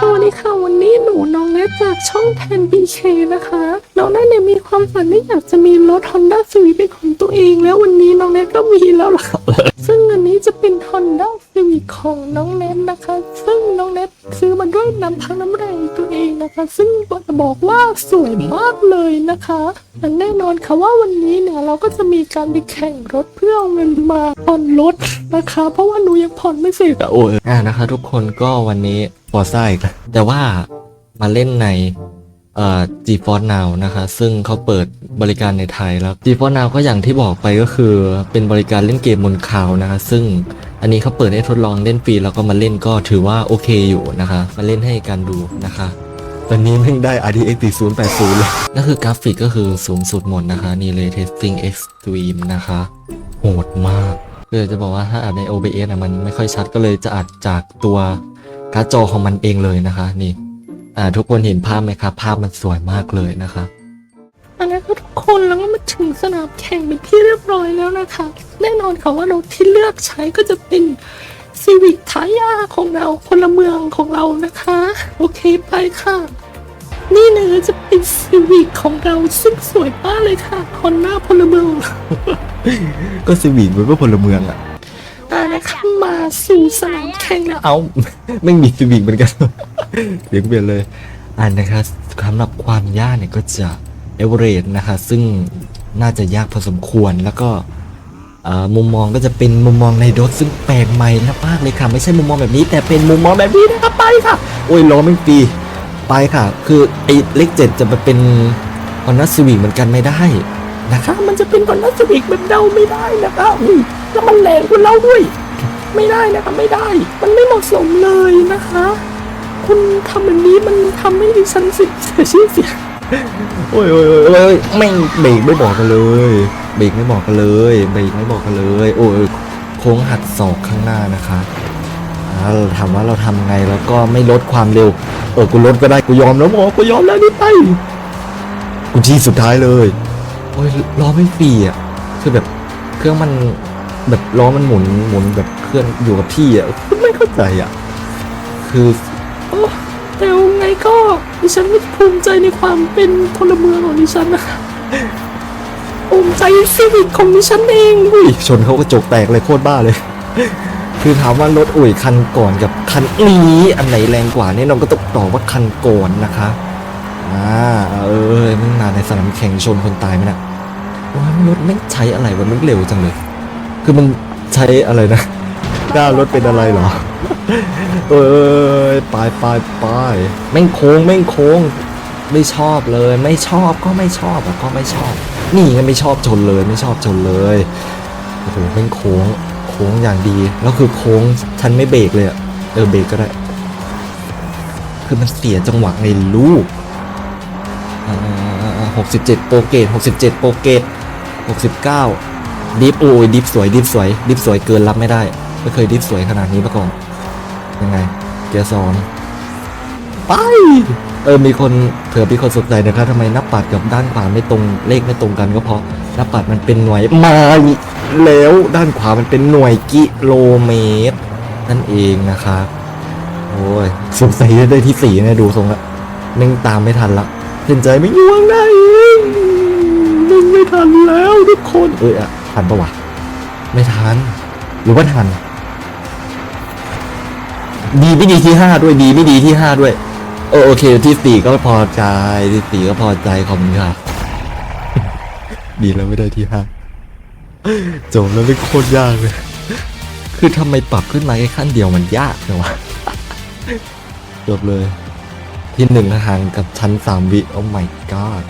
สวัสดีค่ะวันนี้หนูน้องเล็กจากช่องแทน BK นะคะ น้องเล็กเนี่ยมีความฝันที่อยากจะมีรถ Honda Civic เป็นของตัวเองแล้ววันนี้น้องเล็กก็มีแล้วล่ะซึ่งอันนี้จะเป็น Honda Civic ของน้องเล็กนะคะ ซึ่ง มาด้วยน้ำพังน้ำแรงตัวเองนะคะ ซึ่งจะบอกว่าสวยมากเลยนะคะและแน่นอนค่ะว่าวันนี้เนี่ยเราก็จะมีการไปแข่งรถเพื่อเอาเงินมาผ่อนรถนะคะ เพราะว่าหนูยังผ่อนไม่เสร็จอะโอ้ยอ่านะคะ ทุกคนก็วันนี้พอร์ซ่าอีกแล้วแต่ว่ามาเล่นใน เอ่อ GeForce Now นะคะ ซึ่งเขาเปิดบริการในไทยแล้ว GeForce Now ก็อย่างที่บอกไปก็คือ เป็นบริการเล่นเกมบนคลาวด์นะคะ ซึ่งอันนี้เขาเปิดให้ทดลองเล่นฟรีแล้วก็มาเล่นก็ถือว่าโอเคอยู่นะคะ มาเล่นให้การดูนะคะ ตอนนี้แม่งได้ RTX 4080เลยนั่นคือกราฟิกก็คือสูงสุดหมดนะคะ นี่เลย Testing Extreme นะคะ โหดมากเลยจะบอกว่าถ้าอัดใน OBS อะมันไม่ค่อยชัดก็เลยจะอัดจากตัวการ์ดจอของมันเองเลยนะคะนี่ อ่าทุกคนเห็นภาพไหมครับ ภาพมันสวยมากเลยนะคะอันนั้นก็ทุกคนแล้วก็มาถึงสนามแข่งเป็นที่เรียบร้อยแล้วนะคะ แน่นอนค่ะว่ารถที่เลือกใช้ก็จะเป็นซีวิ c ทายาของเราพลเมืองของเรานะคะ โอเคไปค่ะ นี่นะจะเป็นซีวิ c ของเราซึ่งสวยมากเลยค่ะคอนหน้าพลเมือง ก็ซีวิกมันก็พลเมืองอะอ่านะคะมาสู่สนามแข่งแล้วเอา ไม่มีซีวิกเหมือนกัน เสียงเปลี่ยนเลยอันนะคะสำหรับความยากเนี่ยก็จะเอเวอเรสนะคะ ซึ่งน่าจะยากพอสมควรแล้วก็มุมมองก็จะเป็นมุมมองในรถซึ่งแปลกใหม่มากเลยค่ะ ไม่ใช่มุมมองแบบนี้ แต่เป็นมุมมองแบบนี้นะครับไปค่ะ โอ้ยล้อไม่ปีไปค่ะ คือไอ้เลขเจ็ดจะมาเป็นฮอนด้าซีวิกเหมือนกันไม่ได้นะคะ มันจะเป็นคอนน้าซีวิ c แบบเราไม่ได้นะคะอุ้ยแล้วมันแรงกว่าเราด้วย ไม่ได้นะคะไม่ได้ มันไม่เหมาะสมเลยนะคะ คุณทำแบบนี้มันทำให้ดิฉันเสียชื่อเสียงโอ้ยโอ้ยโอ้ยโอ้ยไม่เบรกไม่บอกกันเลยเบรกไม่บอกกันเลยเบรกไม่บอกกันเลย โอ้ยโค้งหักศอกข้างหน้านะคะเราถามว่าเราทำไงแล้วก็ไม่ลดความเร็ว เออกูลดก็ได้กูยอมแล้วหมอกูยอมแล้วนี่ไปกูที่สุดท้ายเลยโอ้ยล้อไม่ฟรีอะคือแบบเครื่องมันแบบล้อมันหมุนหมุนแบบเคลื่อนอยู่กับที่อะไม่เข้าใจอะ คือ แต่ยังไงก็ดิฉันไม่ภูมิใจในความเป็นพลเมืองของดิฉันนะคะภูมิใจซีวิ c ของดิฉันเองอุ้ยชนเขากระจกแตกเลยโคตรบ้าเลย คือถามว่ารถอุ่ยคันก่อนกับคันนี้อันไหนแรงกว่าเนี่ยน้องก็ต้องตอบว่าคันก่อนนะคะอ่าเออมึงนานในสนามแข่งชนคนตายไหมนะโอ้ยรถไม่ใช้อะไรวะมันเร็วจังเลย คือมันใช้อะไรนะ้ารถเป็นอะไรเหรอ เออไปไปไปแม่งโค้งแม่งโค้ง ไม่ชอบเลย ไม่ชอบก็ไม่ชอบอะก็ไม่ชอบ นี่ไงไม่ชอบชนเลย ไม่ชอบชนเลยโอ้โหแม่งโค้งโค้งอย่างดี แล้วคือโค้งฉันไม่เบรกเลยอะเออเบรกก็ได้ คือมันเสียจังหวะในลูกหกสิบเจ็ดโปรเกตหกสิบเจ็ดโปรเกตหกสิบเก้าดิฟโอ้ยดิฟสวยดิฟสวยดิฟสวยเกินรับไม่ได้ ไม่เคยดิฟสวยขนาดนี้มาก่อน ยังไง เกียร์สองไป เออ มีคนเผื่อมีคนสนใจนะครับทำไมหน้าปัดกับด้านขวาไม่ตรงเลขไม่ตรงกันก็เพราะหน้าปัดมันเป็นหน่วยไมาแล้วด้านขวามันเป็นหน่วยกิโลเมตร นั่นเองนะคะโอ้ยสงสัยจะได้ที่สี่เนี่ยดูทรงละนึ่งตามไม่ทันละเห็นใจไม่ย่วงได้นึ่งไม่ทันแล้วทุกคนเอ้ยอะทันปะวะไม่ทันหรือว่าทัน ดีไม่ดีที่ห้าด้วยดีไม่ดีที่ห้าด้วยโอโอเคที่สี่ก็พอใจที่สี่ก็พอใจขอบคุณค่ะ ดีแล้วไม่ได้ที่ห้าจบแล้วไม่โคตรยากเลย คือทำไมปรับขึ้นมาแค่ขั้นเดียวมันยากจังวะจบเลย ที่หนึ่งห่างกับชั้นสามวิโอ้ my god